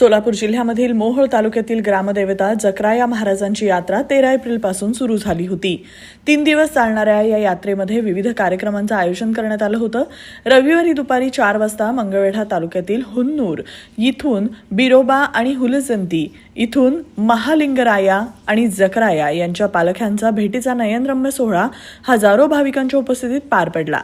सोलापूर जिल्ह्यामधील मोहोळ तालुक्यातील ग्रामदेवता जकराया महाराजांची यात्रा तेरा एप्रिलपासून सुरू झाली होती. तीन दिवस चालणाऱ्या या यात्रेमध्ये विविध कार्यक्रमांचं आयोजन करण्यात आलं होतं. रविवारी दुपारी चार वाजता मंगळवेढा तालुक्यातील हुन्नूर इथून बिरोबा आणि हुलजंती इथून महालिंगराया आणि जकराया यांच्या पालख्यांचा भेटीचा नयनरम्य सोहळा हजारो भाविकांच्या उपस्थितीत पार पडला.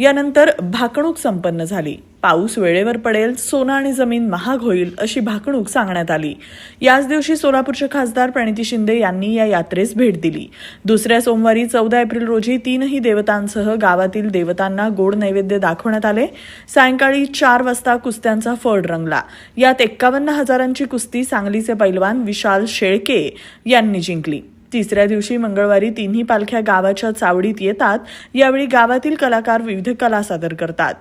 यानंतर भाकणूक संपन्न झाली. पाऊस वेळेवर पडेल सोनं आणि जमीन महाग होईल अशी भाकणूक सांगण्यात आली. याच दिवशी सोलापूरचे खासदार प्रणिती शिंदे यांनी या यात्रेस भेट दिली. दुसऱ्या सोमवारी चौदा एप्रिल रोजी तीनही देवतांसह गावातील देवतांना गोड नैवेद्य दाखवण्यात आले. सायंकाळी चार वाजता कुस्त्यांचा फड रंगला. यात एक्कावन्न हजारांची कुस्ती सांगलीचे पैलवान विशाल शेळके यांनी जिंकली. तिसऱ्या दिवशी मंगळवारी तिन्ही पालख्या गावाच्या चावडीत येतात. यावेळी गावातील कलाकार विविध कला सादर करतात.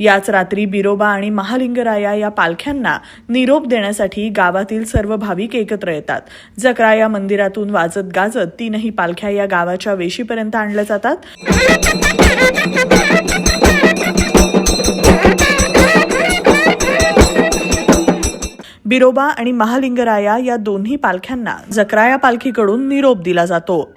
याच रात्री बिरोबा आणि महालिंगराया या पालख्यांना निरोप देण्यासाठी गावातील सर्व भाविक एकत्र येतात. जकराया मंदिरातून वाजत गाजत तीनही पालख्या या गावाच्या वेशीपर्यंत आणल्या जातात. बिरोबा आणि महालिंगराया या दोन्ही पालख्यांना जकराया पालखीकडून निरोप दिला जातो.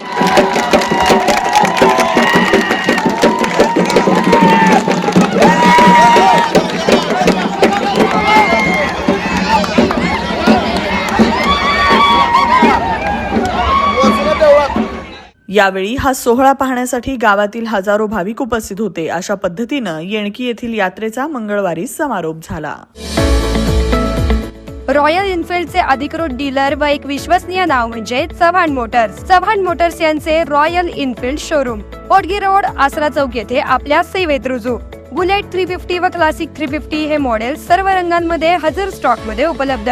यावेळी हा सोहळा पाहण्यासाठी गावातील हजारो भाविक उपस्थित होते. अशा पद्धतीनं येणकी येथील यात्रेचा मंगळवारी समारोप झाला. रॉयल इन्फिल्डचे अधिकृत डीलर व एक विश्वसनीय नाव म्हणजे चव्हाण मोटर्स. चव्हाण मोटर्स यांचे royal enfield showroom Potgi road Asara चौक येथे आपल्या सेवेत रुजू. बुलेट थ्री फिफ्टी व क्लासिक थ्री फिफ्टी हे मॉडेल सर्व रंगांमध्ये हजर स्टॉकमध्ये उपलब्ध.